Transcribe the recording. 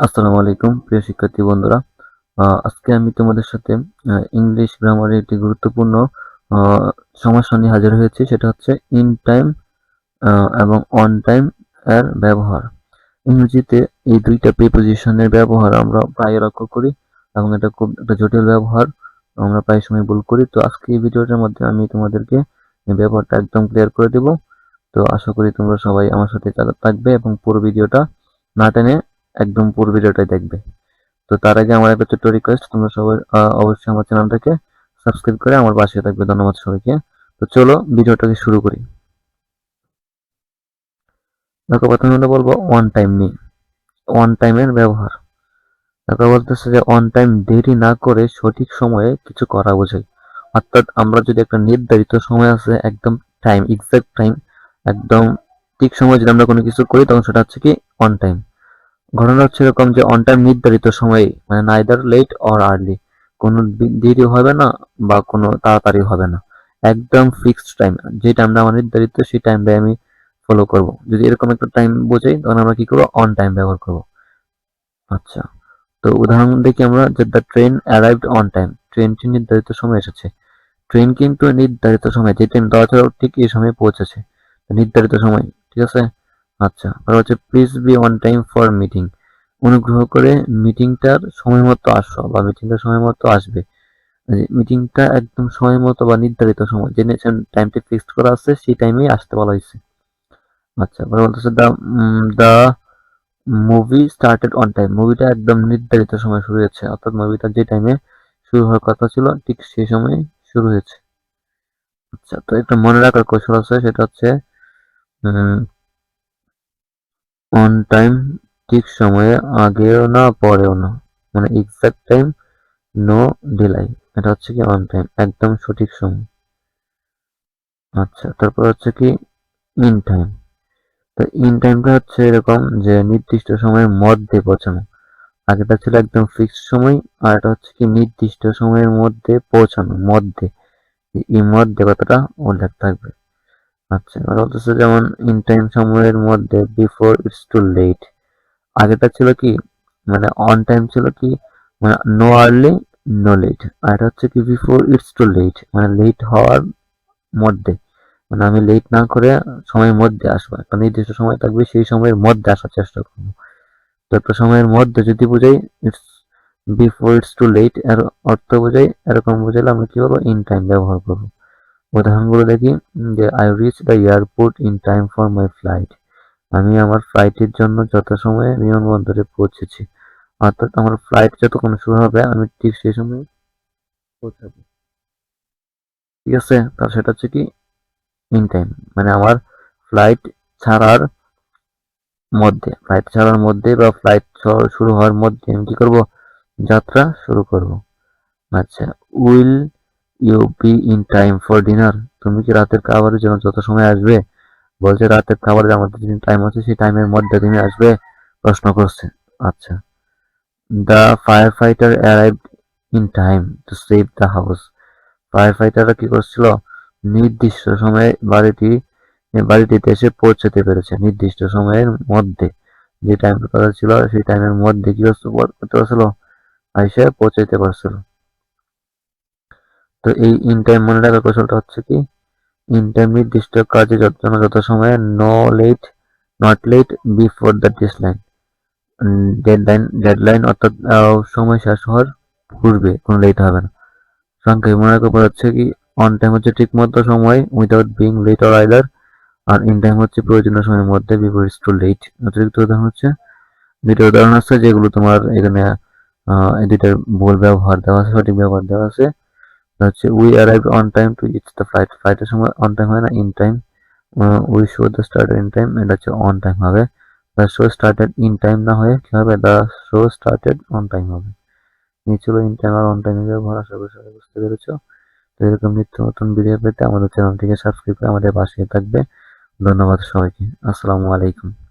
আসসালামু আলাইকুম, প্রিয় শিক্ষার্থী বন্ধুরা। আজকে আমি তোমাদের সাথে ইংলিশ গ্রামারের একটি গুরুত্বপূর্ণ সমস্যা নিয়ে হাজির হয়েছি। সেটা হচ্ছে ইন টাইম এবং অন টাইম এর ব্যবহার। ইংরেজিতে এই দুইটা প্রিপোজিশনের ব্যবহার আমরা প্রায় লক্ষ্য করি, এবং এটা খুব একটা জটিল ব্যবহার, আমরা প্রায় সময় ভুল করি। তো আজকে এই ভিডিওটার মধ্যে আমি তোমাদেরকে ব্যবহারটা একদম ক্লিয়ার করে দেব। তো আশা করি তোমরা সবাই আমার সাথে থাকবে এবং পুরো ভিডিওটা না টেনে একদম পুরো ভিডিওটাই দেখবে। তো তার আগে আমার একটা ছোট্ট রিকোয়েস্ট তোমরা সবাই অবশ্যই আমার চ্যানেলটাকে সাবস্ক্রাইব করে আমার পাশে থাকবে। ধন্যবাদ সবাইকে। তো চলো ভিডিওটাকে শুরু করি। দেখো, প্রথমে আমরা বলব ওয়ান টাইম নেই। ওয়ান টাইমের ব্যবহার। দেখো, বলতেছে যে অন টাইম দেরি না করে সঠিক সময়ে কিছু করা বোঝায়। অর্থাৎ আমরা যদি একটা নির্ধারিত সময় আছে, একদম টাইম এক্সাক্ট টাইম একদম ঠিক সময় যদি আমরা কোনো কিছু করি, তখন সেটা হচ্ছে কি অন টাইম ঘটনা হচ্ছে এরকম যে অন টাইম নির্ধারিত সময়ে মানে নাইদার লেট অর আর্লি কোনো দেরি হবে না বা কোনো তাড়াতাড়ি হবে না। একদম ফিক্সড টাইম যে টাইমটা আমার নির্ধারিত সেই টাইমটাই আমি ফলো করব। যদি এরকম একটা টাইম বোঝাই তখন আমরা কি করব? অন টাইম ব্যবহার করব। আচ্ছা তো উদাহরণ দেখি আমরা যে the train arrived on time ট্রেনটি নির্ধারিত সময় এসেছে। ট্রেন কিন্তু নির্ধারিত সময়, যে টাইম ছিল ঠিক এই সময় পৌঁছেছে, নির্ধারিত সময়, ঠিক আছে? আচ্ছা আর হচ্ছে please be on time for meeting অনুগ্রহ করে মিটিংটার সময় মতো আসো বা মিটিংটার সময় মতো আসবে মিটিংটা একদম সময় মতো বা নির্ধারিত সময়, যে টাইমটা ফিক্সড করা আছে, সেই টাইমেই আসতে বলা হয়েছে। আচ্ছা এবার বলতেছে the the movie started on time মুভিটা একদম নির্ধারিত সময় শুরু হয়েছে, অর্থাৎ মুভিটা যে টাইমে শুরু হওয়ার কথা ছিল, ঠিক সেই সময় শুরু হয়েছে। আচ্ছা তো একটা মনে রাখার কৌশল আছে, সেটা হচ্ছে অন টাইম ঠিক সময়ে, আগেও না, পরেও না। মানে এক্সাক্ট টাইম নো ডিলাই এটা হচ্ছে কি অন টাইম একদম সঠিক সময়। আচ্ছা তারপর হচ্ছে কি ইন টাইম তো ইন টাইমটা হচ্ছে এরকম যে নির্দিষ্ট সময়ের মধ্যে পৌঁছানো। আগেটা ছিল একদম ফিক্সড সময়, আর এটা হচ্ছে কি নির্দিষ্ট সময়ের মধ্যে পৌঁছানো, মধ্যে। এই মধ্যে কথাটা উল্লেখ থাকবে। আচ্ছা বলতেছে যেমন ইন টাইম সময়ের মধ্যে বিফোর ইটস টু লেট আগেটা ছিল কি মানে অন টাইম ছিল কি মানে নো আর্লি নো লেট আর এটা হচ্ছে কি বিফোর ইটস টু লেট মানে লেট হওয়ার মধ্যে মানে আমি লেট না করে সময়ের মধ্যে আসব, একটা নির্দিষ্ট সময় থাকবে, সেই সময়ের মধ্যে আসার চেষ্টা করব। তো একটা সময়ের মধ্যে যদি বুঝাই it's before it's too late এর অর্থ বোঝাই, এরকম বোঝালে আমরা কি বলব ইন টাইম ব্যবহার করব। উদাহরণগুলো দেখি যে I reach the airport in time for my flight আমি আমার ফ্লাইটের জন্য যথাসময়ে বিমানবন্দরে পৌঁছেছি। অর্থাৎ আমার ফ্লাইট যতক্ষণ শুরু হবে, আমি ঠিক সেই সময় পৌঁছাবো। ঠিক আছে? তার সেটা হচ্ছে কি ইন টাইম মানে আমার ফ্লাইট ছাড়ার মধ্যে ফ্লাইট ছাড়ার মধ্যে বা ফ্লাইট শুরু হওয়ার মধ্যে আমি কি করব? যাত্রা শুরু করব। আচ্ছা will you be in time for dinner তুমি কি রাতের খাবারের জন্য যত সময় আসবে? বলছে রাতের খাবারের আমাদের যে টাইম আছে, সেই টাইমের মধ্যে তুমি আসবে? প্রশ্ন করছে। আচ্ছা। The firefighter arrived in time to save the house fire ফাইটাররা কি করছিল? নির্দিষ্ট সময়ে বাড়িটি বাড়িটিতে এসে পৌঁছতে পেরেছে। নির্দিষ্ট সময়ের মধ্যে। যে টাইমটা কথা ছিল, সেই টাইমের মধ্যে কি করতে পারছিল? এসে পৌঁছাইতে পারছিল। তো এই ইন টাইম মনে রাখার কৌশলটা হচ্ছে কি? ইন টাইম নির্দিষ্ট কাজে জন্য যত সময়ে no late not late before the deadline deadline deadline অর্থাৎ সময় শেষ হওয়ার পূর্বে কোনো লেট হবে না। সংখ্যায় মনে রাখার হচ্ছে কি? অন টাইম হচ্ছে ঠিক মতো সময় without being late or either R in time হচ্ছে প্রয়োজনীয় সময়ের মধ্যে বিফোর ইটস টু লেট অতিরিক্ত উদাহরণ হচ্ছে, দুইটা উদাহরণ আছে যেগুলো তোমার এখানে এই দুইটার ভুল ব্যবহার দেওয়া আছে, সঠিক ব্যবহার দেওয়া আছে। হচ্ছে we arrive on time to its the flight ফ্লাইটের সময় অন টাইম হয় না in time we show the started in time এটা হচ্ছে অন টাইম হবে the show started in time না হয়ে কি হবে the show started on time হবে ছিল ইন টাইম আর অন টাইমের ব্যবহার আশা করি সবাই বুঝতে পেরেছ তো এরকম নিত্য নতুন ভিডিও পেতে আমাদের চ্যানেলটিকে সাবস্ক্রাইব করে আমাদের পাশে থাকবে ধন্যবাদ সবাইকে আসসালামু আলাইকুম